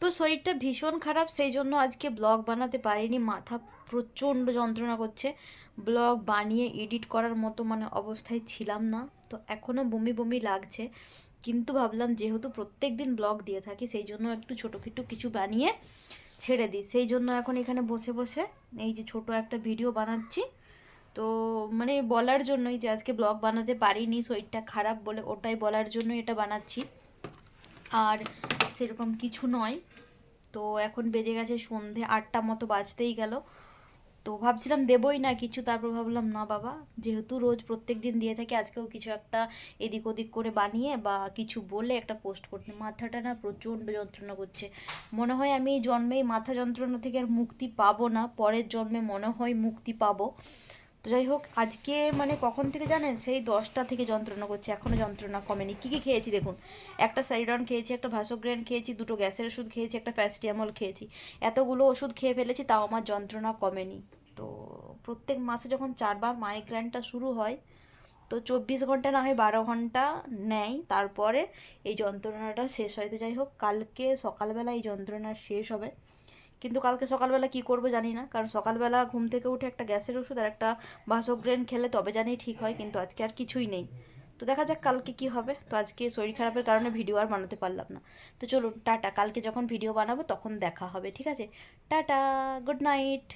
তো শরীরটা ভীষণ খারাপ, সেই জন্য আজকে ব্লগ বানাতে পারিনি। মাথা প্রচণ্ড যন্ত্রণা করছে। ব্লগ বানিয়ে এডিট করার মতো মানে অবস্থায় ছিলাম না। তো এখনও বমি বমি লাগছে। কিন্তু ভাবলাম যেহেতু প্রত্যেক দিন ব্লগ দিয়ে থাকি, সেই জন্য একটু ছোটো খিটো কিছু বানিয়ে ছেড়ে দিই। সেই জন্য এখন এখানে বসে বসে এই যে ছোট একটা ভিডিও বানাচ্ছি। তো মানে বলার জন্যই যে আজকে ব্লগ বানাতে পারিনি, শরীরটা খারাপ বলে ওটাই বলার জন্য এটা বানাচ্ছি। আর সেরকম কিছু নয়। তো এখন বেজে গেছে সন্ধে আটটা মতো বাজতেই গেল। তো ভাবছিলাম দেবই না কিছু, তারপর ভাবলাম না বাবা, যেহেতু রোজ প্রত্যেক দিন দিয়ে থাকি, আজকেও কিছু একটা এদিক ওদিক করে বানিয়ে বা কিছু বলে একটা পোস্ট করতে। মাথাটা না প্রচণ্ড যন্ত্রণা করছে। মনে হয় আমি জন্মেই মাথা যন্ত্রণা থেকে আর মুক্তি পাবো না, পরের জন্মে মনে হয় মুক্তি পাবো। তো যাই হোক, আজকে মানে কখন থেকে জানেন? সেই দশটা থেকে যন্ত্রণা করছে এখনও যন্ত্রণা কমেনি। কী কী খেয়েছি দেখুন? একটা স্যারিডন খেয়েছি, একটা ভাসোগ্রেন খেয়েছি, দুটো গ্যাসের ওষুধ খেয়েছি, একটা প্যাস্টিয়ামল খেয়েছি। এতগুলো ওষুধ খেয়ে ফেলেছি, তাও আমার যন্ত্রণা কমেনি। তো প্রত্যেক মাসে যখন চারবার মাইগ্রেনটা শুরু হয়, তো চব্বিশ ঘণ্টা না হয় বারো ঘণ্টা নেয়, তারপরে এই যন্ত্রণাটা শেষ হয়। তো যাই হোক, কালকে সকালবেলা এই যন্ত্রণা শেষ হবে। কিন্তু কালকে সকালবেলা কি করব জানি না। কারণ সকালবেলা ঘুম থেকে উঠে একটা গ্যাসের ওষুধ আর একটা বাসোগ্রেন খেলে তবে জানি ঠিক হয়, কিন্তু আজকে আর কিছুই নেই। তো দেখা যাক কালকে কি হবে। তো আজকে শরীর খারাপের কারণে ভিডিও আর বানাতে পারলাম না। তো চলুন, টাটা। কালকে যখন ভিডিও বানাবো তখন দেখা হবে, ঠিক আছে? Tata, good night.